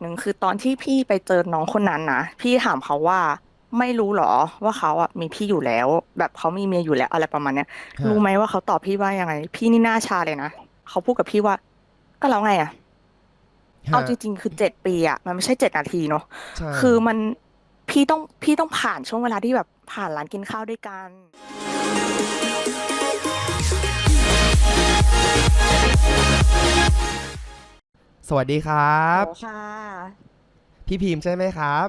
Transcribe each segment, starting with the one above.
หนึ่งคือตอนที่พี่ไปเจอน้องคนนั้นนะพี่ถามเขาว่าไม่รู้หรอว่าเขาอะมีพี่อยู่แล้ว แบบเขามีเมียอยู่แล้วอะไรประมาณเนี้ยฮะ รู้ไหมว่าเขาตอบพี่ว่ายังไง พี่นี่หน้าชาเลยนะเขาพูดกับพี่ว่า ก็แล้วไงอะฮะเอาจริง ๆ คือเจ็ดปีอะมันไม่ใช่เจ็ดนาทีเนาะใช่ คือมันพี่ต้องพี่ต้องผ่านช่วงเวลาที่แบบผ่านร้านกินข้าวด้วยกัน สวัสดีครับ โอ้ค่ะ พี่พิมพ์ใช่ไหมครับ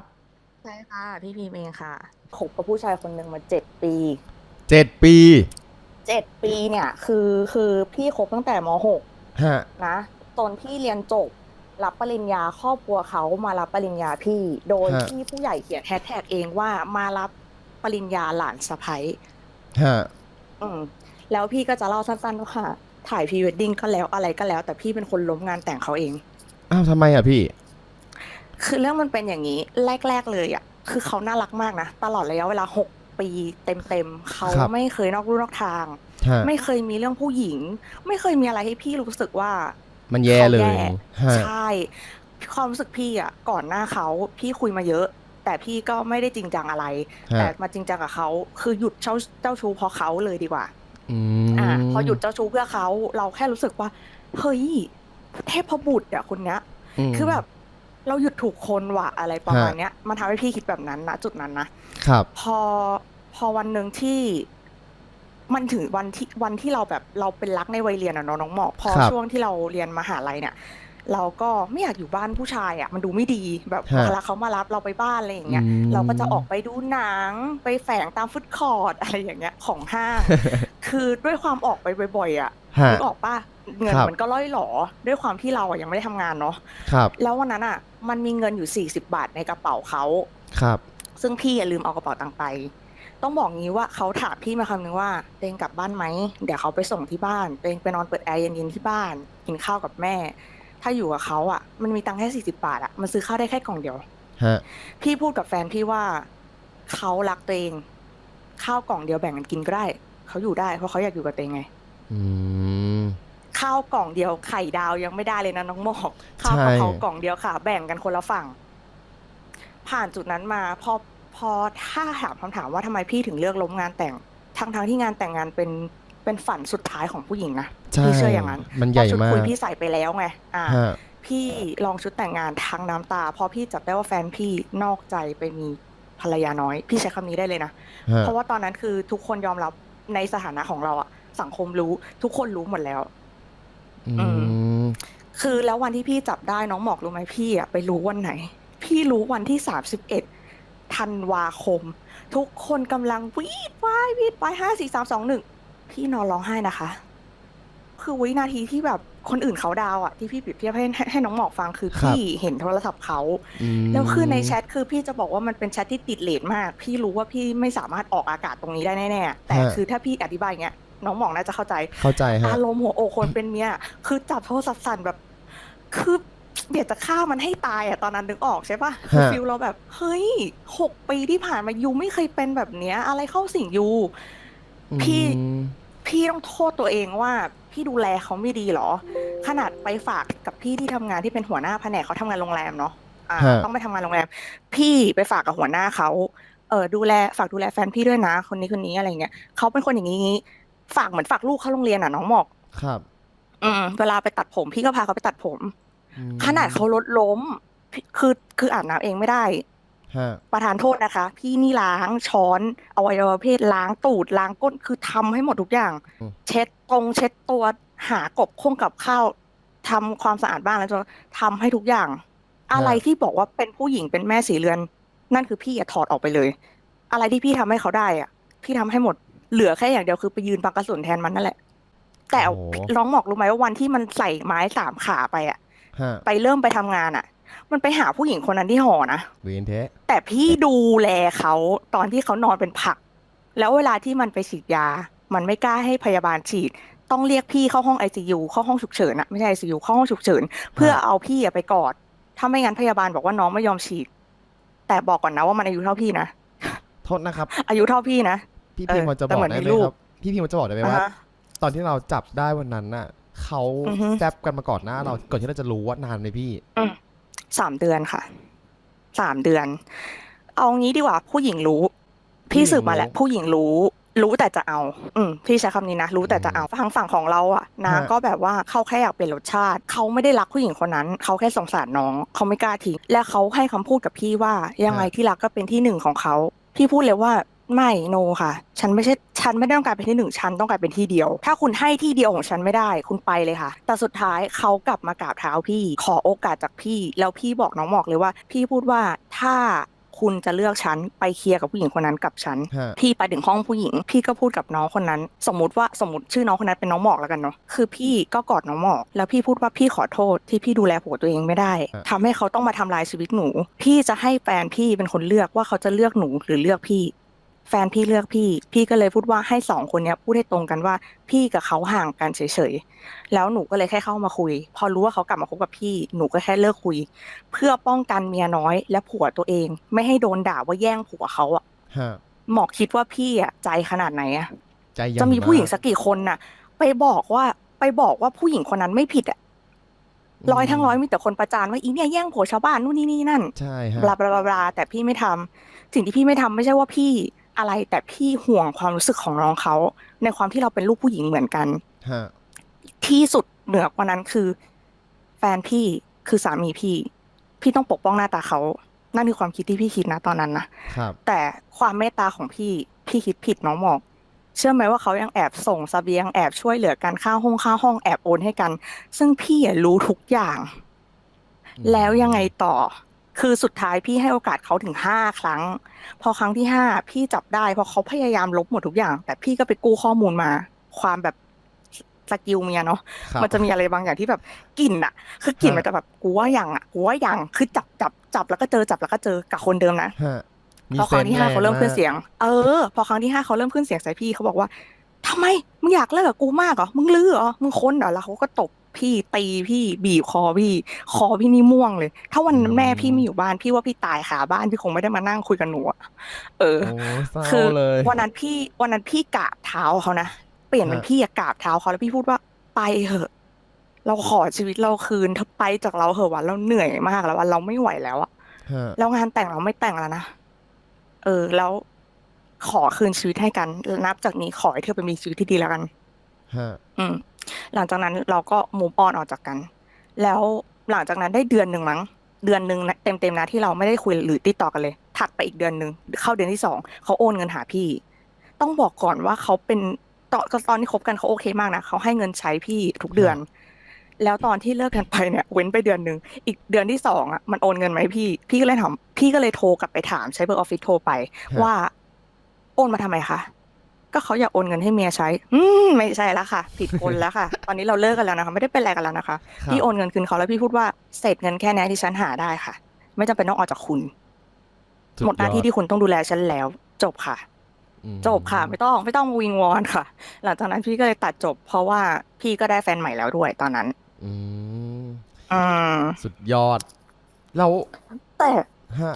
ใช่ค่ะ พี่พีมเองค่ะ คบกับผู้ชายคนหนึ่งมาเจ็ดปีเจ็ดปีเจ็ดปีเนี่ย คือคือพี่คบตั้งแต่มหกฮะนะตอนพี่เรียนจบ รับปริญญาครอบครัวเขามารับปริญญาพี่ โดยฮะที่ผู้ใหญ่เขียนแฮชแท็กเองว่ามารับปริญญาหลานสะใภ้ฮะอืมแล้วพี่ก็จะเล่าสั้นๆว่าถ่ายพรีเวดดิ้งก็แล้วอะไรก็แล้ว แต่พี่เป็นคนล้มงานแต่งเขาเอง อ้าวทำไมอะพี่ คือเรื่องมันเป็นอย่างนี้แรก ๆ เลยอะ คือเขาน่ารักมากนะ ตลอดระยะเวลาหกปีเต็มๆเขาครับ ไม่เคยนอกรูนอกทาง ฮะไม่เคยมีเรื่องผู้หญิง ไม่เคยมีอะไรให้พี่รู้สึกว่า มันแย่เลยเขาแย่ฮะ ใช่ ความรู้สึกพี่อะก่อนหน้าเขาพี่คุยมาเยอะ แต่พี่ก็ไม่ได้จริงจังอะไร ฮะ แต่มาจริงจังกับเขาคือหยุดเจ้าเจ้าชู้เพราะเขาเลยดีกว่า อือะมพอหยุดเจ้าชู้เพื่อเขาเราแค่รู้สึกว่า เฮ้ย เทพบุตรอะคนเนี้ย ม คือแบบเราหยุดถูกคนว่ะอะไรประมาณฮะ เนี้ยมันทำให้พี่คิดแบบนั้นนะจุดนั้นนะครับ พอพอวันหนึ่งที่มันถึงวันที่วันที่เราแบบเราเป็นรักในวัยเรียนอะเนาะน้องหมอกพอครับ ช่วงที่เราเรียนมหาลัยเนี่ย เราก็ไม่อยากอยู่บ้านผู้ชายอะมันดูไม่ดีแบบฮะ เวลาเขามารับเราไปบ้านอะไรอย่างเงี้ยอืมเราก็จะออกไปดูหนังไปแฝงตามฟุตคอร์ดอะไรอย่างเงี้ยของห้าง คือด้วยความออกไปบ่อยๆอะฮะ นึกออกป่ะเงินครับ มันก็ล่อยหลอด้วยความที่เราอะยังไม่ได้ทำงานเนาะครับแล้ววันนั้นอะมันมีเงินอยู่ 40 บาทในกระเป๋าเขา ครับ ซึ่งพี่อย่าลืมเอากระเป๋าตังค์ไป ต้องบอกงี้ว่าเขาถามพี่มาคำนึงว่าเตงกลับบ้านไหม เดี๋ยวเขาไปส่งที่บ้านเตงไปนอนเปิดแอร์เย็นๆที่บ้าน กินข้าวกับแม่ ถ้าอยู่กับเขาอะ มันมีตังค์แค่สี่สิบาทอะ มันซื้อข้าวได้แค่กล่องเดียว ฮะ พี่พูดกับแฟนพี่ว่าเขารักตัวเอง ข้าวกล่องเดียวแบ่งกันกินก็ได้ เขาอยู่ได้เพราะเขาอยากอยู่กับตัวเองไง อืม ข้าวกล่องเดียวไข่ดาวยังไม่ได้เลยนะน้องหมอกข้าวกะเพรากล่องเดียวค่ะ แบ่งกันคนละฝั่ง ผ่านจุดนั้นมาพอพอถ้าถามคำถามว่าทำไมพี่ถึงเลือกล้มงานแต่งทั้งทั้งๆที่งานแต่งงานเป็น เป็นฝันสุดท้ายของผู้หญิงนะใช่พี่เชื่ออย่างนั้นมันใหญ่เพระชุดมาคุกยพี่ใส่ไปแล้วไงอ่าฮะพี่ลองชุดแต่งงานทางน้ำตา เพราะพี่จับได้ว่าแฟนพี่นอกใจไปมีภรรยาน้อย พี่ใช้คำนี้ได้เลยนะฮะเพราะว่าตอนนั้นคือทุกคนยอมรับในสถานะของเราอะสังคมรู้ทุกคนรู้หมดแล้วอืมคือแล้ววันที่พี่จับได้น้องหมอกรู้ไหมพี่อะไปรู้วันไหน พี่รู้วันที่สามสิบเอ็ดธันวาคม ทุกคนกำลังวีดวายวีดวายห้าสี่สามสองหนึ่ง พี่นอนร้องไห้นะคะ คือวินาทีที่แบบคนอื่นเขาดาวอะที่พี่เปรียบเทียบให้ให้ให้น้องหมอกฟังคือครับ พี่เห็นโทรศัพท์เขา อืมแล้วคือในแชทคือพี่จะบอกว่ามันเป็นแชทที่ติดเลทมาก พี่รู้ว่าพี่ไม่สามารถออกอากาศตรงนี้ได้แน่ๆแต่คือถ้าพี่อธิบายอย่างเงี้ยน้องหมอกน่าจะเข้าใจ เข้าใจฮะ อารมณ์หัวอกคนเป็นเมียคือจับโทรศัพท์สั่นแบบ คือ เดี๋ยวจะฆ่ามันให้ตายอะตอนนั้นนึกออกใช่ปะคือฮะ ฟิลเราแบบ เฮ้ยหกปีที่ผ่านมายูไม่เคยเป็นแบบเนี้ย อะไรเข้าสิ่งยู พี่อืมพี่ต้องโทษตัวเองว่า พี่ดูแลเขาไม่ดีเหรอ ขนาดไปฝากกับพี่ที่ทำงานที่เป็นหัวหน้าแผนกเขาทำงานโรงแรมเนาะอ่าฮะต้องไปทำงานโรงแรม พี่ไปฝากกับหัวหน้าเขาเออดูแลฝากดูแลแฟนพี่ด้วยนะ คนนี้คนนี้อะไรเงี้ยเขาเป็นคนอย่างนี้ฝากเหมือนฝากลูกเข้าโรงเรียนอะน้องหมอกครับ อืมเวลาไปตัดผมพี่ก็พาเขาไปตัดผมอืมขนาดเขารถล้มพี่คือคืออาบน้ำเองไม่ได้ ฮะประทานโทษนะคะ พี่นี่ล้างช้อนอวัยวะเพศล้างตูดล้างก้นคือทำให้หมดทุกอย่าง อืม เช็ดตรงเช็ดตัวหากบคงกับข้าวทำความสะอาดบ้านแล้วจะทำให้ทุกอย่าง อะไรที่บอกว่าเป็นผู้หญิงเป็นแม่สีเรือน นั่นคือพี่อะถอดออกไปเลย อะไรที่พี่ทำให้เขาได้อะพี่ทำให้หมดเหลือแค่อย่างเดียวคือไปยืนปังกระสุนแทนมันนั่นแหละ แต่โอ้โห น้องหมอกรู้ไหมว่าวันที่มันใส่ไม้สามขาไปอะ ฮะ ไปเริ่มไปทำงานอะ มันไปหาผู้หญิงคนนั้นที่หอนะ เวนเทะแต่พี่ดูแลเขาตอนที่เขานอนเป็นผัก แล้วเวลาที่มันไปฉีดยา มันไม่กล้าให้พยาบาลฉีด ต้องเรียกพี่เข้าห้องไอซียูเข้าห้องฉุกเฉินอะไม่ใช่ไอซียูเข้าห้องฉุกเฉิน เพื่อเอาพี่อะไปกอด ถ้าไม่งั้นพยาบาลบอกว่าน้องไม่ยอมฉีด แต่บอกก่อนนะว่ามันอายุเท่าพี่นะ โทษนะครับ อายุเท่าพี่นะ พี่เออพิมพ์พอจะบแต่อกเหมือนได้มีไหมลูกครับ พี่พิมพ์พอจะบอกได้ไหมอ่าว่า ฮะ ตอนที่เราจับได้วันนั้นน่ะเขาอือฮึแซบกันมาก่อนหน้าเราก่อนที่เราจะรู้ว่านานไหมพี่ สามเดือนค่ะสามเดือน เอางี้ดีกว่าผู้หญิงรู้ พี่สืบมาแล้วผู้หญิงรู้ รู้แต่จะเอา อืมพี่ใช้คำนี้นะรู้แต่จะเอาทางฝั่งของเราอะนะฮะก็แบบว่าเขาแค่อยากเปลี่ยนรสชาติเขาไม่ได้รักผู้หญิงคนนั้นเขาแค่สงสารน้องเขาไม่กล้าทิ้งและเขาให้คำพูดกับพี่ว่า ยังไงที่รักก็เป็นที่หนึ่งของเขาพี่พูดเลยว่าไม่โนค่ะ ฉันไม่ใช่ ฉันไม่ได้ต้องการเป็นที่หนึ่งฉันต้องการเป็นที่เดียว ถ้าคุณให้ที่เดียวของฉันไม่ได้ คุณไปเลยค่ะ แต่สุดท้ายเขากลับมากราบเท้าพี่ ขอโอกาสจากพี่ แล้วพี่บอกน้องหมอกเลยว่า พี่พูดว่าถ้าคุณจะเลือกฉันไปเคลียร์กับผู้หญิงคนนั้นกับฉัน ฮะ พี่ไปถึงห้องผู้หญิง พี่ก็พูดกับน้องคนนั้น สมมติว่าสมมติชื่อน้องคนนั้นเป็นน้องหมอกแล้วกันเนาะคือพี่ก็กอดน้องหมอก แล้วพี่พูดว่าพี่ขอโทษที่พี่ดูแลผัวตัวเองไม่ได้ทำให้เขาต้องมาทำลายชีวิตหนู พี่จะให้แฟนพี่เป็นคนเลือกว่าเขาจะเลือกหนูหรือเลือกพี่ แฟนพี่เลือกพี่ พี่ก็เลยพูดว่าให้สองคนเนี้ยพูดให้ตรงกันว่า พี่กับเขาห่างกันเฉยๆ แล้วหนูก็เลยแค่เข้ามาคุย พอรู้ว่าเขากลับมาคบกับพี่ หนูก็แค่เลิกคุย เพื่อป้องกันเมียน้อยและผัวตัวเอง ไม่ให้โดนด่าว่าแย่งผัวเขาอะฮะหมอกคิดว่าพี่อะใจขนาดไหนอะใจเย็นจะมีผู้หญิงากสักกี่คนน่ะ ไปบอกว่าไปบอกว่าผู้หญิงคนนั้นไม่ผิดอะร้อยทั้งร้อยมีแต่คนประจานว่าอีเนี่ยแย่งผัวชาวบ้านนู่นนี่นี่นั่น ใช่ฮะบลาบลาบลาบลาแต่พี่ไม่ทำสิ่งที่พี่ไม่ทำไม่ใช่ว่าพี่ อะไรแต่พี่ห่วงความรู้สึกของน้องเขา ในความที่เราเป็นลูกผู้หญิงเหมือนกันฮะที่สุดเหนือกว่านั้นคือ แฟนพี่คือสามีพี่ พี่ต้องปกป้องหน้าตาเขานั่นคือความคิดที่พี่คิดนะตอนนั้นนะครับแต่ความเมตตาของพี่พี่คิดผิดน้องหมอก เชื่อไหมว่าเขายังแอบส่งเสบียงแอบช่วยเหลือกันค่าห้องค่าห้องแอบโอนให้กัน ซึ่งพี่อะรู้ทุกอย่าง แล้วยังไงต่อ คือสุดท้ายพี่ให้โอกาสเขาถึงห้าครั้ง พอครั้งที่ห้าพี่จับได้เพราะเขาพยายามลบหมดทุกอย่าง แต่พี่ก็ไปกู้ข้อมูลมา ความแบบสกิลเมียเนาะครับมันจะมีอะไรบางอย่างที่แบบกลิ่นอะคือกลิ่นฮะมันจะแบบกูว่ายังอะกูว่ายังคือจับจับจับแล้วก็เจอจับแล้วก็เจอกับคนเดิมนะฮะมีพอครั้งที่ห้าซนส์เขาเริ่มขึ้นแงเสียง เออ พอครั้งที่ห้าเขาเริ่มขึ้นเสียงใส่พี่เขาบอกว่าทำไมมึงอยากเลิกกับกูมากเหรอมึงลื้อเหรอมึงค้นเหรอแล้วเขาก็ตบ พี่ตีพี่บีบคอพี่ คอพี่นี่ม่วงเลย ถ้าวันนั้นแม่พี่ไม่อยู่บ้านพี่ว่าพี่ตายขาบ้านพี่คงไม่ได้มานั่งคุยกับหนูอะเออโอ้เศร้าคือเลยวันนั้นพี่วันนั้นพี่กราบเท้าเขานะเปลี่ยนเป็นฮะพี่อะกราบเท้าเขาแล้วพี่พูดว่าไปเหอะ เราขอชีวิตเราคืนเธอไปจากเราเหอะวันเราเหนื่อยมากแล้ววันเราไม่ไหวแล้วอะฮะแล้วงานแต่งเราไม่แต่งแล้วนะเออ แล้วขอคืนชีวิตให้กันแล้วนับจากนี้ขอให้เธอไปมีชีวิตที่ดีแล้วกันฮะอืม หลังจากนั้นเราก็มูฟออนออกจากกัน แล้วหลังจากนั้นได้เดือนหนึ่งมั้ง เดือนหนึ่งนะเต็มๆนะที่เราไม่ได้คุยหรือติดต่อกันเลย ถัดไปอีกเดือนหนึ่งเข้าเดือนที่สองเขาโอนเงินหาพี่ ต้องบอกก่อนว่าเขาเป็นตอนตอนที่คบกันเขาโอเคมากนะเขาให้เงินใช้พี่ทุกเดือน แล้วตอนที่เลิกกันไปเนี่ย เว้นไปเดือนหนึ่งอีกเดือนที่สองอะมันโอนเงินมาให้พี่ พี่ก็เลยถามพี่ก็เลยโทรกลับไปถามใช้เบอร์ออฟฟิศโทรไปฮะว่า โอนมาทำไมคะ ก็เขาอยากโอนเงินให้เมียใช้ อืมไม่ใช่แล้วค่ะ ผิดคนแล้วค่ะ ตอนนี้เราเลิกกันแล้วนะคะ ไม่ได้เป็นอะไรกันแล้วนะคะ ครับพี่โอนเงินคืนเขาแล้วพี่พูดว่าเศษเงินแค่นี้ที่ฉันหาได้ค่ะ ไม่จำเป็นต้องออกจากคุณ สุหมดหน้าที่ยอที่คุณต้องดูแลฉันแล้ว จบค่ะ อืมจบค่ะ ไม่ต้องไม่ต้องวิงวอนค่ะ หลังจากนั้นพี่ก็เลยตัดจบ เพราะว่าพี่ก็ได้แฟนใหม่แล้วด้วยตอนนั้น อืมอืมสุดยอด เราแต่ ฮะ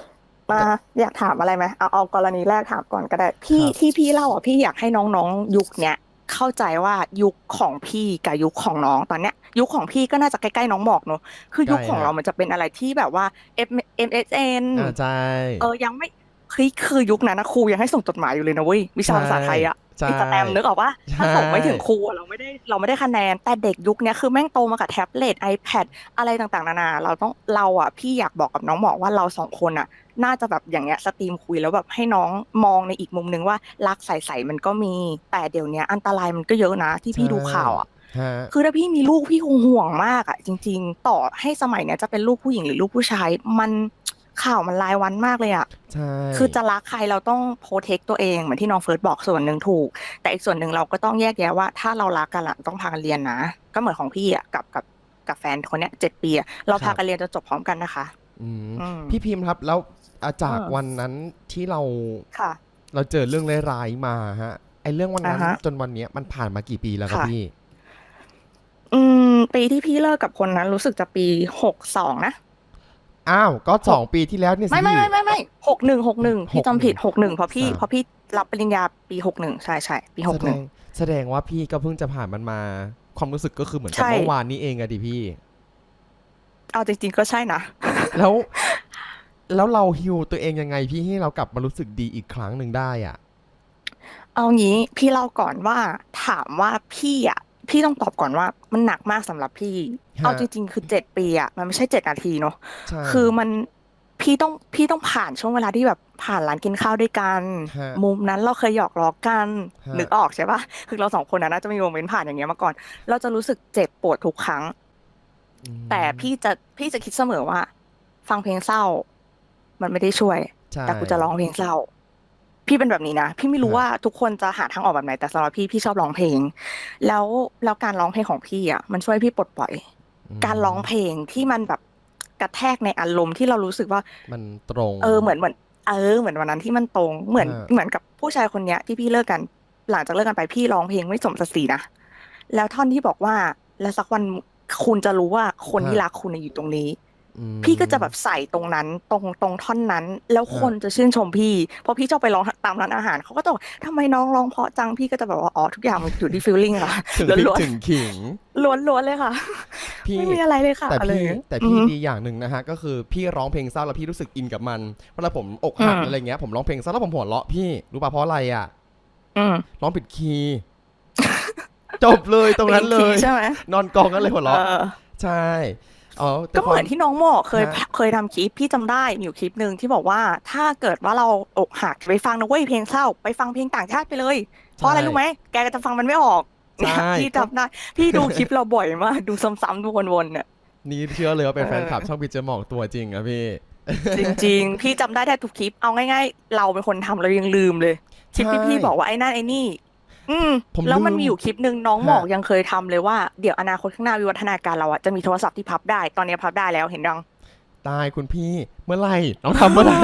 มาอยากถามอะไรไหมเอาเอากรณีแรกถามก่อนก็ได้ พี่ครับที่พี่เล่าอะพี่อยากให้น้องๆยุคเนี้ยเข้าใจว่ายุคของพี่กับยุคของน้องตอนเนี้ย ยุคของพี่ก็น่าจะใกล้ๆน้องหมอกเนอะคือยุคของเรามันจะเป็นอะไรที่แบบว่า M M S N อ่าใช่เออยังไม่เฮ้ยคือยุคนั้นนะครูยังให้ส่งจดหมายอยู่เลยนะเว้ยวิชาภาษาไทยอะ ใช่มีสแตมป์นึกออกว่าถ้าใช่ส่งไม่ถึงครูอะเราไม่ได้เราไม่ได้คะแนน แต่เด็กยุคเนี้ยคือแม่งโตมากับแท็บเล็ต iPad อะไรต่างๆ นานา เราต้องเราอะพี่อยากบอกกับน้องหมอกว่าเราสองคนอะ น่าจะแบบอย่างเงี้ยสตรีมคุยแล้วแบบให้น้องมองในอีกมุมนึงว่ารักใสๆมันก็มี แต่เดี๋ยวเนี้ยอันตรายมันก็เยอะนะที่พี่ดูข่าวอะฮะคือถ้าพี่มีลูกพี่คงห่วงมากอะจริง ๆ ต่อให้สมัยเนี้ยจะเป็นลูกผู้หญิงหรือลูกผู้ชายมัน ข่าวมันรายวันมากเลยอะใช่ คือจะรักใครเราต้องโปรเทคตัวเองเหมือนที่น้องเฟิร์สบอกส่วนหนึ่งถูก แต่อีกส่วนหนึ่งเราก็ต้องแยกแยะว่า ถ้าเรารักกันละต้องพากันเรียนนะ ก็เหมือนของพี่อะกับกับกับแฟนคนเนี้ยเจ็ดปีอะเราพากันเรียนจนจบพร้อมกันนะคะ อืมอืม พี่พิมพ์ครับแล้วอะจากอ่า วันนั้นที่เราค่ะ เราเจอเรื่องร้ายๆมาฮะไอเรื่องวันนั้นอ่าฮะ จนวันเนี้ยมันผ่านมากี่ปีแล้วครับค่ะพี่อืมปีที่พี่เลิกกับคนนั้นรู้สึกจะปีหกสองนะ อ้าว ก็สองปีที่แล้วเนี่ยสิ ไม่ไม่ไม่ไม่ไม่หกหนึ่งหกหนึ่งพี่จำผิดหกหนึ่งเพราะพี่สามเพราะพี่รับปริญญาปีหกหนึ่งใช่ใช่ปีหแสกหดนึ่ง งแสดงว่าพี่ก็เพิ่งจะผ่านมันมา ความรู้สึกก็คือเหมือนกับใช่ เมื่อวานนี้เองอะดิพี่ เอาจริง ๆ ก็ใช่นะ แล้ว แล้วเราฮิวตัวเองยังไงพี่ให้เรากลับมารู้สึกดีอีกครั้งหนึ่งได้อะ เอางี้พี่เล่าก่อนว่าถามว่าพี่อะ พี่ต้องตอบก่อนว่ามันหนักมากสำหรับพี่ฮะเอาจริง ๆ คือเจ็ดปีอะมันไม่ใช่เจ็ดนาทีเนาะใช่คือมันพี่ต้องพี่ต้องผ่านช่วงเวลาที่แบบผ่านร้านกินข้าวด้วยกันฮะมุมนั้นเราเคยหยอกล้อกันฮะนึกออกใช่ปะคือเราสองคนนะน่าจะมีโมเมนต์ผ่านอย่างเงี้ยมาก่อน เราจะรู้สึกเจ็บปวดทุกครั้งอืมแต่พี่จะพี่จะคิดเสมอว่า ฟังเพลงเศร้า มันไม่ได้ช่วยใช่แต่กูจะร้องเพลงเศร้า พี่เป็นแบบนี้นะ พี่ไม่รู้ฮะว่าทุกคนจะหาทางออกแบบไหนแต่สำหรับพี่พี่ชอบร้องเพลง แล้วแล้วการร้องเพลงของพี่อะมันช่วยพี่ปลดปล่อยมการร้องเพลงที่มันแบบกระแทกในอารมณ์ที่เรารู้สึกว่ามันตรง เออเหมือนเหมือนเออเหมือนวันนั้นที่มันตรงเหมือนฮะเหมือนกับผู้ชายคนเนี้ยที่พี่เลิกกัน หลังจากเลิกกันไปพี่ร้องเพลงไม่สมศักดิ์ศรีนะแล้วท่อนที่บอกว่าแล้วสักวันคุณจะรู้ว่าคนที่รักคุณน่ะอยู่ตรงนี้อืม พี่ก็จะแบบใส่ตรงนั้นตรงตรงท่อนนั้น แล้วฮะคนจะชื่นชมพี่เพราะพี่ชอบไปร้องตามร้านอาหารเขาก็จะบอกทำไมน้องร้องเพราะจังพี่ก็จะแบบว่าอ๋อทุกอย่างมันอยู่ที่ฟีลลิ่งค่ะถึงล้พริกวนถึงขิงๆล้วนๆเลยค่ะพี่ไม่มีอะไรเลยค่ะแต่อะไรอพี่ย่างเงี้ยแต่อืพี่อฮึดีอย่างหนึ่งนะฮะก็คือพี่ร้องเพลงเศร้าแล้วพี่รู้สึกอินกับมันเวลาผมอกหักอืมอะไรเงี้ยผมร้องเพลงเศร้าแล้วผมหัวเราะพี่รู้ป่ะเพราะอะไรอะอืมร้องผิดคีย์จบเลยตรงนั้นเลป็ยคีใช่ไหมนอนกองกันเลยหัวเราะเออใช่ อ๋อแต่ก็เหมือนควาที่น้องหมอกเคยฮะ เคยทำคลิปพี่จำได้มีอยู่คลิปหนึ่งที่บอกว่าถ้าเกิดว่าเราอกหักไปฟังนะเว้ยเพลงเศร้า ไปฟังเพลงต่างชาติไปเลย เพราะอะไรรู้ไหมแกก็จะฟังมันไม่ออกเนี่ยใช่พี่จำได้พี่ดูคลิปเราบ่อยมากดูซ้ำๆดูวนๆเนี่ย นี่เชื่อเลยว่าเป็นเออแฟนคลับช่องพิจเจอร์หมองตัวจริงอะพี่ จริงๆ พี่จำได้แทบทุกคลิป เอาง่ายๆ เราเป็นคนทำเรายังลืมเลยคลิปที่ใช่ พี่บอกว่าไอ้นั่นไอ้นี่ อืมผมแล้วมันลืมมีอยู่คลิปหนึ่งน้องหมอกฮะ ยังเคยทำเลยว่าเดี๋ยวอนาคตข้างหน้าวิวัฒนาการเราอะจะมีโทรศัพท์ที่พับได้ตอนนี้พับได้แล้วเห็นยัง ตายคุณพี่เมื่อไหร่น้องทำเมื่อไหร่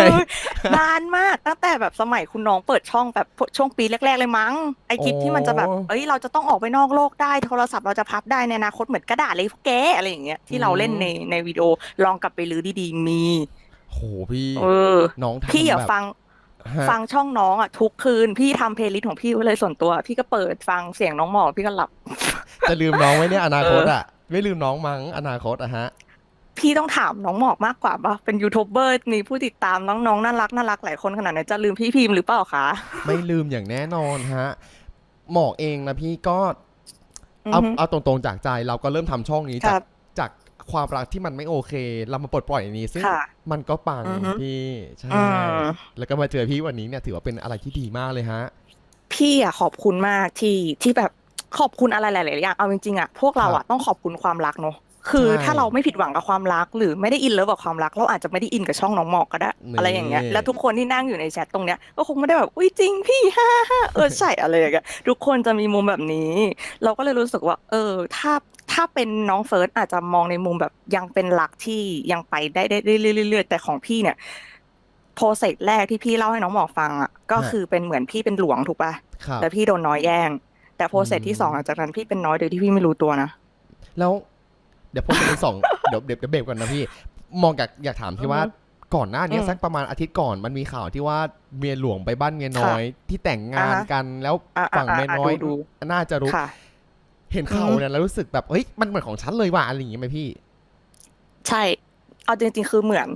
นานมากตั้งแต่แบบสมัยคุณน้องเปิดช่องแบบช่วงปีแรก ๆ เลยมั้งไอคลิปที่มันจะแบบ โอ้ เอ้ยเราจะต้องออกไปนอกโลกได้โทรศัพท์เราจะพับได้ในอนาคตเหมือนกระดาษเลยพวกแกอะไรอย่างเงี้ยที่เราเล่นอืมในในวิดีโอลองกลับไปลื้อดีๆมี โหพี่ เออ น้องทำพี่อะแบบ ฟัง ฮะ ฟังช่องน้องอะทุกคืนพี่ทำเพลย์ลิสต์ของพี่ไว้เลยส่วนตัว พี่ก็เปิดฟังเสียงน้องหมอกพี่ก็หลับ จะลืมน้องไว้เนี่ยอนาคตเอออะไม่ลืมน้องมั้งอนาคตอะฮะ พี่ต้องถามน้องหมอกมากกว่าป่ะเป็นยูทูบเบอร์มีผู้ติดตามน้องๆน่ารักน่ารักหลายคนขนาดไหนจะลืมพี่พิมพ์หรือเปล่าคะไม่ลืมอย่างแน่นอนฮะ หมอกเองนะพี่ก็ เอาอือฮึ เอาตรงๆจากใจเราก็เริ่มทำช่องนี้คจารักบ จาก ความรักที่มันไม่โอเค เรามาปลดปล่อยอันนี้ซึ่งค่ะมันก็ปังอือฮึพี่ใช่อืม แล้วก็มาเจอพี่วันนี้เนี่ยถือว่าเป็นอะไรที่ดีมากเลยฮะ พี่อะขอบคุณมากที่ที่แบบขอบคุณอะไรหลายๆอย่างเอาจริงๆอะพวกเราอะต้องขอบคุณความรักเนอะ คือใช่ถ้าเราไม่ผิดหวังกับความรัก หรือไม่ได้อินเลิฟกับความรัก เราอาจจะไม่ได้อินกับช่องน้องหมอกก็ได้นี่อะไรอย่างเงี้ยแล้วทุกคนที่นั่งอยู่ในแชทตรงเนี้ยก็คงไม่ได้แบบอุ้ยจริงพี่ฮ่าฮ่าเออใช่อะไรอย่างเงี้ยทุกคนจะมีมุมแบบนี้ เราก็เลยรู้สึกว่า เออถ้าถ้าเป็นน้องเฟิร์สอาจจะมองในมุมแบบยังเป็นรักที่ยังไปได้ได้ได้เรื่อยๆแต่ของพี่เนี่ยโปรเซสแรกที่พี่เล่าให้น้องหมอกฟังอะก็ฮะคือเป็นเหมือนพี่เป็นหลวงถูกป่ะครับแต่พี่โดนน้อยแย่ง แต่โปรเซสที่อืมสองหลังจากนั้นพี่เป็นน้อยโดยที่พี่ไม่รู้ตัวนะแล้ว เดี๋ยวผมจะเป็นสองเดี๋ยวเดี๋ยวเดี๋ยวเบรกก่อนนะพี่ มองอยากอยากถามที่ว่าอือฮึก่อนหน้านี้อืมสักประมาณอาทิตย์ก่อนมันมีข่าวที่ว่าเมียหลวงไปบ้านเมียน้อย ที่แต่งงานอ่าฮะกันแล้วอะฝั่งอะเมียอะน้อยดูน่าจะรู้ค่ะเห็นข่าวอือฮึเนี่ยแล้วรู้สึกแบบเฮ้ยมันเหมือนของฉันเลยว่ะอะไรอย่างงี้ไหมพี่ ใช่ เอาจริง ๆ คือเหมือน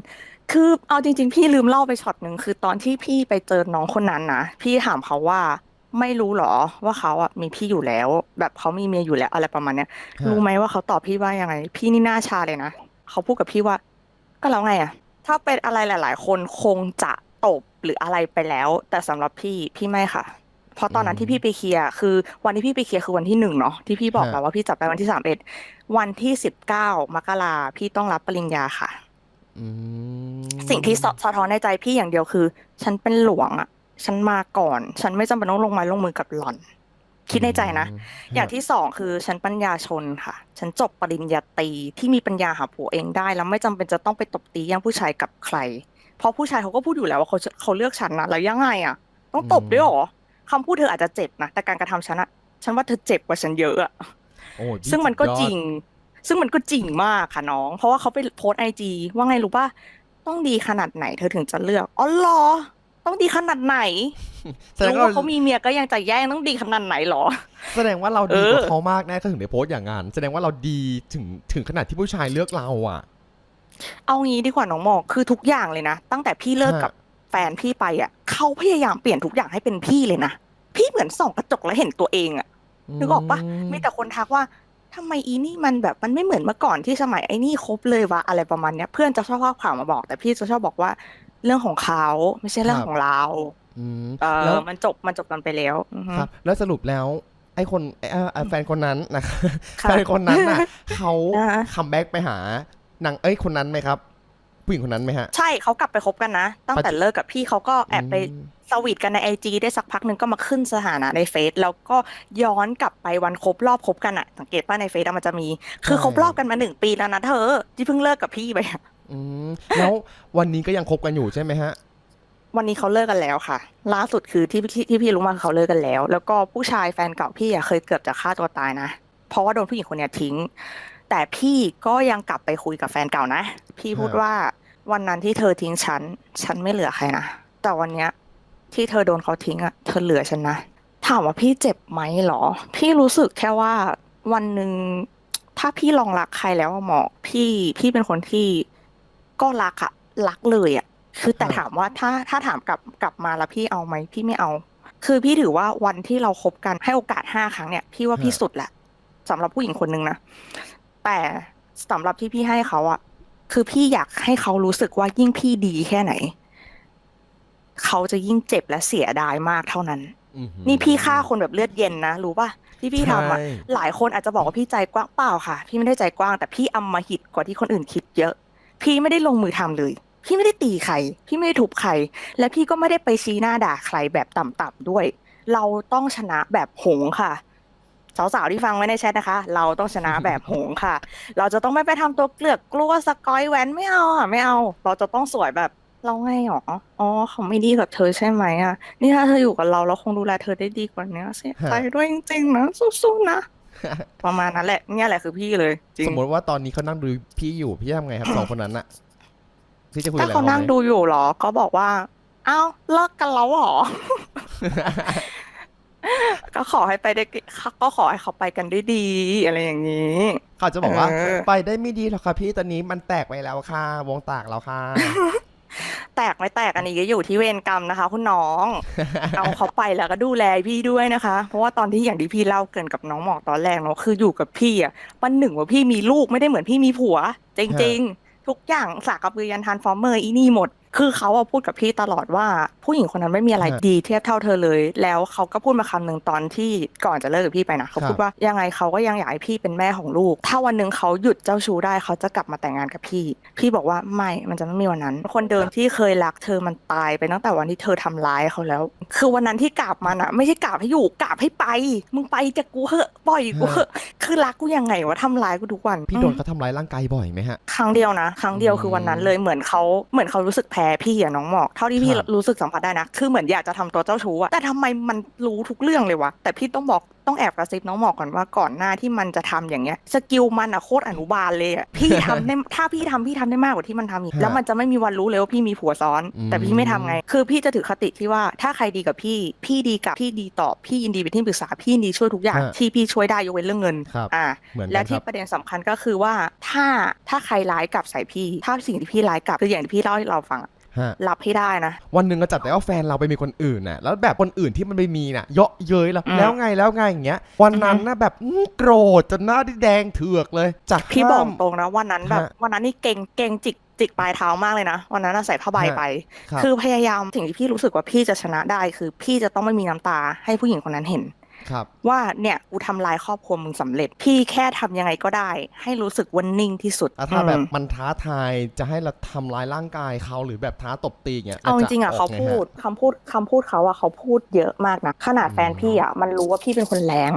คือเอาจริง ๆ พี่ลืมเล่าไปช็อตหนึ่งคือตอนที่พี่ไปเจอน้องคนนั้นนะพี่ถามเขาว่า ไม่รู้หรอว่าเขาอะมีพี่อยู่แล้ว แบบเขามีเมียอยู่แล้วอะไรประมาณเนี้ย ฮะรู้ไหมว่าเขาตอบพี่ว่ายังไง พี่นี่หน้าชาเลยนะเขาพูดกับพี่ว่า ก็แล้วไงอะ ถ้าเป็นอะไรหลาย ๆ คนคงจะตบหรืออะไรไปแล้ว แต่สำหรับพี่พี่ไม่ค่ะ เพราะตอนนั้นที่พี่ไปเคลียร์คือ วันที่พี่ไปเคลียร์คือวันที่หนึ่งเนาะที่พี่บอกฮะเราว่าพี่จับได้วันที่สามเอ็ดวันที่สิบเก้ามกราพี่ต้องรับปริญญาค่ะ อืมสิ่งที่สะสะท้อนในใจพี่อย่างเดียวคือ ฉันเป็นหลวงอะ ฉันมาก่อน ฉันไม่จำเป็นต้องลงไม้ลงมือกับหล่อน คิดในใจนะมอย่างที่สองคือฉันปัญญาชนค่ะ ฉันจบปริญญาตรีที่มีปัญญาหาผัวเองได้ แล้วไม่จำเป็นจะต้องไปตบตีแย่งผู้ชายกับใคร เพราะผู้ชายเขาก็พูดอยู่แล้วว่าเขาเขาเลือกฉันนะแล้วยังไงอะ ต้องตบด้วยเหรอคำพูดเธออาจจะเจ็บนะแต่การกระทำฉันอะฉันว่าเธอเจ็บกว่าฉันเยอะอะ โอ้ยพี่ซึ่งมันก็สุดยอดจริง ซึ่งมันก็จริงมากค่ะน้อง เพราะว่าเขาไปโพสไอจีว่าไงรู้ป่ะ ต้องดีขนาดไหนเธอถึงจะเลือก อ๋อเหรอ ต้องดีขนาดไหนแสดงรู้ว่าว่าเขามีเมียก็ยังจะแย่งต้องดีขนาดไหนหรอ แสดงว่าเราดีกว่าเออเขามากแน่ถ้าถึงได้โพสต์อย่างนั้นแสดงว่าเราดีถึงถึงขนาดที่ผู้ชายเลือกเราอะ เอางี้ดีกว่าน้องหมอกคือทุกอย่างเลยนะ ตั้งแต่พี่เลิกกับฮะแฟนพี่ไปอะเขาพยายามเปลี่ยนทุกอย่างให้เป็นพี่เลยนะ พี่เหมือนส่องกระจกแล้วเห็นตัวเองอะ นึกออกปะมมีแต่คนทักว่าทำไมอีนี่มันแบบมันไม่เหมือนเมื่อก่อนที่สมัยไอ้นี่คบเลยวะอะไรประมาณเนี้ยเพื่อนจะชอบข้อข่าวมาบอก แต่พี่จะชอบบอกว่า เรื่องของเขาไม่ใช่เรื่องของเราอืมเอแล้วอมันจบมันจบกันไปแล้วอือฮึ ครับ แล้วสรุปแล้วไอ้คนไอ้เอ่อเอ่อแฟนคนนั้นนะครับค่ะแฟนคนนั้นน่ะ เขาอ่าคัมแบ็กไปหานางเอ้ยคนนั้นไหมครับ ผู้หญิงคนนั้นไหมฮะ ใช่เขากลับไปคบกันนะ ตั้งแต่เลิกกับพี่เขาก็แอบไปอืม สวีทกันในไอจีได้สักพักหนึ่งก็มาขึ้นสถานะในเฟซแล้วก็ย้อนกลับไปวันครบรอบคบกันอะสังเกตป่ะในเฟซอะมันจะมี คือใช่ ครบรอบกันมาหนึ่งปีแล้วนะเธอที่เพิ่งเลิกกับพี่ไปอะ อืมแล้ววันนี้ก็ยังคบกันอยู่ใช่ไหมฮะ วันนี้เขาเลิกกันแล้วค่ะ ล่าสุดคือที่ที่ที่พี่รู้มาคือเขาเลิกกันแล้ว แล้วก็ผู้ชายแฟนเก่าพี่อะเคยเกือบจะฆ่าตัวตายนะ เพราะว่าโดนผู้หญิงคนเนี้ยทิ้ง แต่พี่ก็ยังกลับไปคุยกับแฟนเก่านะ พี่พูดครับว่าวันนั้นที่เธอทิ้งฉัน ฉันไม่เหลือใครนะ แต่วันเนี้ยที่เธอโดนเขาทิ้งอะเธอเหลือฉันนะ ถามว่าพี่เจ็บไหมเหรอ พี่รู้สึกแค่ว่าวันหนึ่งถ้าพี่ลองรักใครแล้วอะหมอกพี่พี่เป็นคนที่ ก็รักอะรักเลยอะคือแต่ครับถามว่าถ้าถ้าถามกลับกลับมาแล้วพี่เอาไหมพี่ไม่เอา คือพี่ถือว่าวันที่เราคบกันให้โอกาสห้าครั้งเนี่ยพี่ว่าพี่สุดแหละสำหรับผู้หญิงคนนึงนะแต่สำหรับที่พี่ให้เขาอะคือพี่อยากให้เขารู้สึกว่ายิ่งพี่ดีแค่ไหน เขาจะยิ่งเจ็บและเสียดายมากเท่านั้นอื้อหือนี่พี่ฆ่าคนแบบเลือดเย็นนะรู้ป่ะที่พี่ทำอะใช่หลายคนอาจจะบอกว่าพี่ใจกว้างเปล่าค่ะ พี่ไม่ได้ใจกว้างแต่พี่อำมหิตกว่าที่คนอื่นคิดเยอะ พี่ไม่ได้ลงมือทำเลย พี่ไม่ได้ตีใคร พี่ไม่ได้ทุบใคร และพี่ก็ไม่ได้ไปชี้หน้าด่าใครแบบต่ำๆด้วย เราต้องชนะแบบหงส์ค่ะสาวๆที่ฟังไว้ในแชทนะคะ เราต้องชนะแบบหงส์ค่ะ เราจะต้องไม่ไปทำตัวเกลือกกลัวสกอยแหวนไม่เอาอะไม่เอา เราจะต้องสวยแบบเราไงหรออ๋อเขาไม่ดีกับเธอใช่ไหมอะ นี่ถ้าเธออยู่กับเราเราคงดูแลเธอได้ดีกว่านี้เสียใจด้วยจริงๆนะสู้ๆนะ ประมาณนั้นแหละเนี่ยแหละคือพี่เลย จริงสมมติว่าตอนนี้เขานั่งดูพี่อยู่พี่จะทำไงครับสองคนนั้นอะพี่จะคุยถ้าอะไรเขานั่งไหมดูอยู่เหรอก็บอกว่าเอ้าเลิกกันแล้วเหรอก็ขอให้ไปได้ก็ขอให้เขาไปกันได้ดี อะไรอย่างนี้เขาจะบอกว่าเออไปได้ไม่ดีหรอกค่ะพี่ตอนนี้มันแตกไปแล้วค่ะ วงแตกแล้วค่ะ แตกไม่แตกอันนี้ก็อยู่ที่เวรกรรมนะคะ คุณน้อง เอาเขาไปแล้วก็ดูแลพี่ด้วยนะคะ เพราะว่าตอนที่อย่างที่พี่เล่าเกรินกับน้องหมอกตอนแรกเนาะคืออยู่กับพี่อะปันหนึ่งว่าพี่มีลูกไม่ได้เหมือนพี่มีผัว จริง ๆ ทุกอย่างสากกระบือยันทานฟอร์เมอร์อีนี่หมด คือเขาอะพูดกับพี่ตลอดว่าผู้หญิงคนนั้นไม่มีอะไรฮะดีเทียบเท่าเธอเลย แล้วเขาก็พูดมาคำหนึ่งตอนที่ก่อนจะเลิกกับพี่ไปนะเขาครับพูดว่ายังไงเขาก็ยังอยากให้พี่เป็นแม่ของลูก ถ้าวันหนึ่งเขาหยุดเจ้าชู้ได้เขาจะกลับมาแต่งงานกับพี่ พี่บอกว่าไม่มันจะไม่มีวันนั้น คนเดิมที่เคยรักเธอมันตายไปตั้งแต่วันที่เธอทำร้ายเขาแล้ว คือวันนั้นที่กราบมันอะไม่ใช่กราบให้อยู่กราบให้ไป มึงไปจากกูเหอะปล่อยกูเหอะคือรักกูยังไงวะทำร้ายกูทุกวันพี่โดนอืมเขาทำร้ายร่างกายบ่อยไหมฮะครั้งเดียวนะ ครั้งเดียวอืมคือวันนั้นเลยเหมือนเขาเหมือนเขารู้สึกแพ้พี่อะน้องหมอก เท่าที่พี่ครับ รู้สึกสัมผัสได้นะ คือเหมือนอยากจะทำตัวเจ้าชู้อะแต่ทำไมมันรู้ทุกเรื่องเลยวะ แต่พี่ต้องบอก ต้องแอบกระซิบน้องหมอกก่อนว่าก่อนหน้าที่มันจะทำอย่างเงี้ยสกิลมันอะโคตรอนุบาลเลยอะพี่ทำได้ถ้าพี่ทำพี่ทำได้มากกว่าที่มันทำอีกฮะแล้วมันจะไม่มีวันรู้เลยว่าพี่มีผัวซ้อนอืมแต่พี่ไม่ทำไง คือพี่จะถือคติที่ว่าถ้าใครดีกับพี่ พี่ดีกับพี่ดีตอบพี่ยินดีเป็นที่ปรึกษาพี่ยินดีช่วยทุกอย่างฮะที่พี่ช่วยได้ยกเว้นเรื่องเงินครับอ่าเหมือนกัและนคที่รับประเด็นสำคัญก็คือว่าถ้าถ้าใครร้ายกลับใส่พี่ ถ้าสิ่งที่พี่ร้ายกลับคืออย่างที่พี่เล่าให้เราฟังอะ ฮะ รับให้ได้นะ วันหนึ่งก็จับได้ว่าแฟนเราไปมีคนอื่นน่ะแล้วแบบคนอื่นที่มันไปมีน่ะเยาะเย้ยแล้วอืมแล้วไงแล้วไงอย่างเงี้ย วันนั้นน่ะแบบอื้อโกรธจนหน้าที่แดงเถือกเลยจาก พี่บอกห้ามตรงนะวันนั้นแบบฮะวันนั้นนี่เก่งเก่งจิกจิกปลายเท้ามากเลยนะ วันนั้นน่ะใส่ผ้าใบฮะ ไปครับคือพยายามสิ่งที่พี่รู้สึกว่าพี่จะชนะได้ คือพี่จะต้องไม่มีน้ำตาให้ผู้หญิงคนนั้นเห็น ครับว่าเนี่ยกูทำลายครอบครัวมึงสำเร็จ พี่แค่ทำยังไงก็ได้ ให้รู้สึกว่านิ่งที่สุดแล้วถ้าแบบอืมมันท้าทายจะให้เราทำร้ายร่างกายเขาหรือแบบท้าตบตีอย่างเงี้ยเอาจริงๆอะจเขาไงฮพูดคำพูดคำพูดเขาอะเขาพูดเยอะมากนะขนาดแฟนพี่อะมันรู้ว่าพี่เป็นคนแรง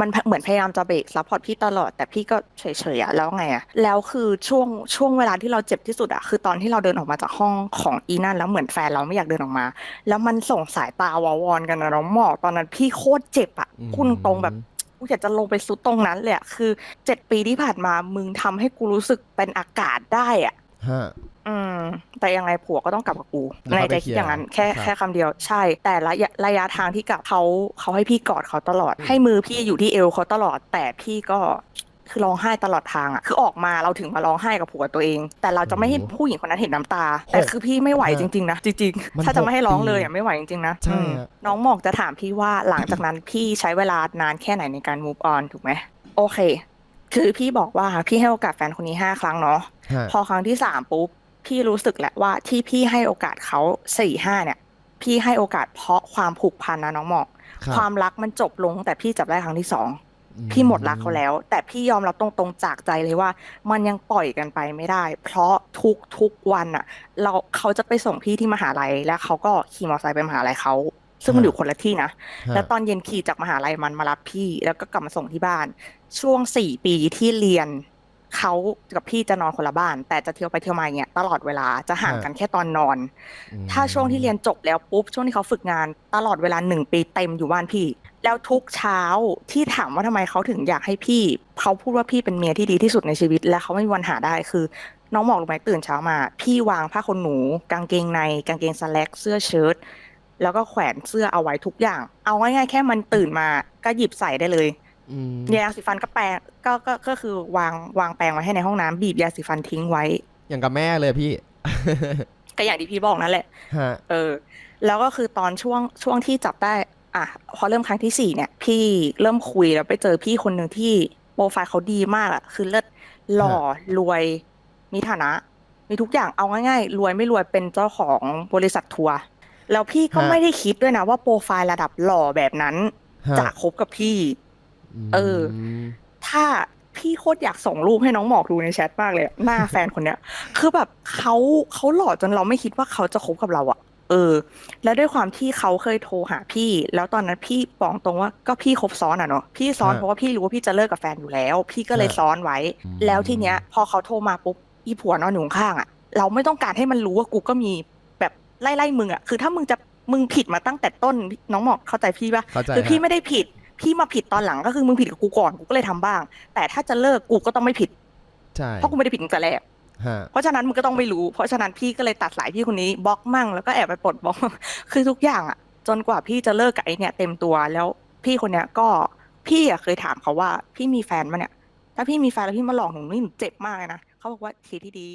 มันเหมือนพยายามจะเบรกซัพพอร์ตพี่ตลอดแต่พี่ก็เฉยๆอะแล้วไงอะแล้วคือช่วงช่วงเวลาที่เราเจ็บที่สุดอะคือตอนที่เราเดินออกมาจากห้องของอีนั่นแล้วเหมือนแฟนเราไม่อยากเดินออกมา แล้วมันส่งสายตาวาวอนกันนะน้องหมอกตอนนั้นพี่โคตรเจ็บอะอืมคุณตรงแบบกูอยากจะลงไปซุดตรงนั้นเลยอะคือเจ็ดปีที่ผ่านมามึงทำให้กูรู้สึกเป็นอากาศได้อะฮะอืม แต่ยังไงผัวก็ต้องกลับกับกูแล้วในเขาใจไปคิดอย่างนั้นเคลีแค่ยร์ครับแค่คำเดียวใช่ แต่ระยะระยะทางที่กลับเขาเขาให้พี่กอดเขาตลอด ให้มือพี่อยู่ที่เอวเขาตลอด แต่พี่ก็ คือร้องไห้ตลอดทางอะคือออกมาเราถึงมาร้องไห้กับผัวตัวเอง แต่เราจะไม่ให้ผู้หญิงคนนั้นเห็นน้ำตา แต่คือพี่ไม่ไหวจริงๆนะจริงมันๆถ้าจะไม่ให้ร้องหกปีเลยอะไม่ไหวจริงๆนะใช่อืมฮะ น้องหมอกจะถามพี่ว่าหลังจากนั้นพี่ใช้เวลานานแค่ไหนในการ move on ถูกไหมโอเค คือพี่บอกว่าพี่ให้โอกาสแฟนคนนี้ห้าครั้งเนาะ ฮะพอครั้งที่สามปุ๊บ พี่รู้สึกแหละว่าที่พี่ให้โอกาสเขาสี่ห้าเนี่ย พี่ให้โอกาสเพราะความผูกพันนะน้องหมอก ครับ ความรักมันจบลงตั้งแต่พี่จับได้ครั้งที่สองอื พี่หมดรักเขาแล้ว แต่พี่ยอมรับตรงๆจากใจเลยว่า มันยังปล่อยกันไปไม่ได้ เพราะทุกทุกวันอะ เราเขาจะไปส่งพี่ที่มหาลัย แล้วเขาก็ขี่มอเตอร์ไซค์ไปมหาลัยเขาซึ่งมันอยู่คนละที่นะฮะแล้วตอนเย็นขี่จากมหาลัยมันมารับพี่แล้วก็กลับมาส่งที่บ้าน ช่วงสี่ปีที่เรียนเขากับพี่จะนอนคนละบ้าน แต่จะเที่ยวไปเที่ยวมาอย่างเงี้ยตลอดเวลาจะห่างกันแค่ตอนนอนอืมถ้าช่วงที่เรียนจบแล้วปุ๊บช่วงที่เขาฝึกงานตลอดเวลาหนึ่งปีเต็มอยู่บ้านพี่ แล้วทุกเช้าที่ถามว่าทำไมเขาถึงอยากให้พี่ เขาพูดว่าพี่เป็นเมียที่ดีที่สุดในชีวิต และเขาไม่มีวันหาได้คือ น้องบอกรู้ไหมตื่นเช้ามา พี่วางผ้าขนหนู กางเกงใน กางเกงสแล็กเสื้อเชิ้ตแล้วก็แขวนเสื้อเอาไว้ทุกอย่าง เอาง่ายๆแค่มันตื่นมาก็หยิบใส่ได้เลยอืมยาสีฟันก็แปรงก็ก็ก็คือวางวางแปรงไว้ให้ในห้องน้ำบีบยาสีฟันทิ้งไว้ อย่างกับแม่เลยพี่ก็อย่างที่พี่บอกนั่นแหละฮะเออ แล้วก็คือตอนช่วงช่วงที่จับได้ อะพอเริ่มครั้งที่สี่เนี่ย พี่เริ่มคุยแล้วไปเจอพี่คนหนึ่งที่โปรไฟล์เขาดีมากอะคือเลิศหล่อรวยมีฐานะ มีทุกอย่างเอาง่ายๆรวยไม่รวยเป็นเจ้าของบริษัททัวร์แล้วพี่ก็ฮะไม่ได้คิดด้วยนะว่าโปรไฟล์ระดับหล่อแบบนั้นฮะจะคบกับพี่ เออมถ้าพี่โคตรอยากส่งรูปให้น้องหมอกดูในแชทมากเลยอะหน้าแฟนคนเนี้ย คือแบบเขาเขาหล่อจนเราไม่คิดว่าเขาจะคบกับเราอะ เออ แล้วด้วยความที่เขาเคยโทรหาพี่ แล้วตอนนั้นพี่บอกตรงว่าก็พี่คบซ้อนอะเนาะพี่ซ้อนฮะเพราะว่าพี่รู้ว่าพี่จะเลิกกับแฟนอยู่แล้ว พี่ก็เลยฮะซ้อนไว้อืมแล้วทีเนี้ย พอเขาโทรมาปุ๊บอีผัวนอนอยู่ข้างๆอะเราไม่ต้องการให้มันรู้ว่ากูก็มีแบบไล่ๆมึงอะคือถ้ามึงจะมึงผิดมาตั้งแต่ต้นน้องหมอกเข้าใจพี่ปะเข้าใจคือพี่ฮะไม่ได้ผิด พี่มาผิดตอนหลังก็คือมึงผิดกับกูก่อนกูก็เลยทำบ้าง แต่ถ้าจะเลิกกูก็ต้องไม่ผิดใช่เพราะกูไม่ได้ผิดตั้งแต่แรก ฮะ เพราะฉะนั้นมึงก็ต้องไม่รู้ เพราะฉะนั้นพี่ก็เลยตัดสายพี่คนนี้บล็อกมั่งแล้วก็แอบไปปลดบล็อก คือทุกอย่างอะจนกว่าพี่จะเลิกกับไอเนี่ยเต็มตัวแล้วพี่คนเนี้ยก็พี่อะเคยถามเขาว่า พี่มีแฟนมาเนี่ย ถ้าพี่มีแฟนแล้วพี่มาหลอกหนูนี่หนูเจ็บมากเลยนะเขาบอกว่าทีที่ดี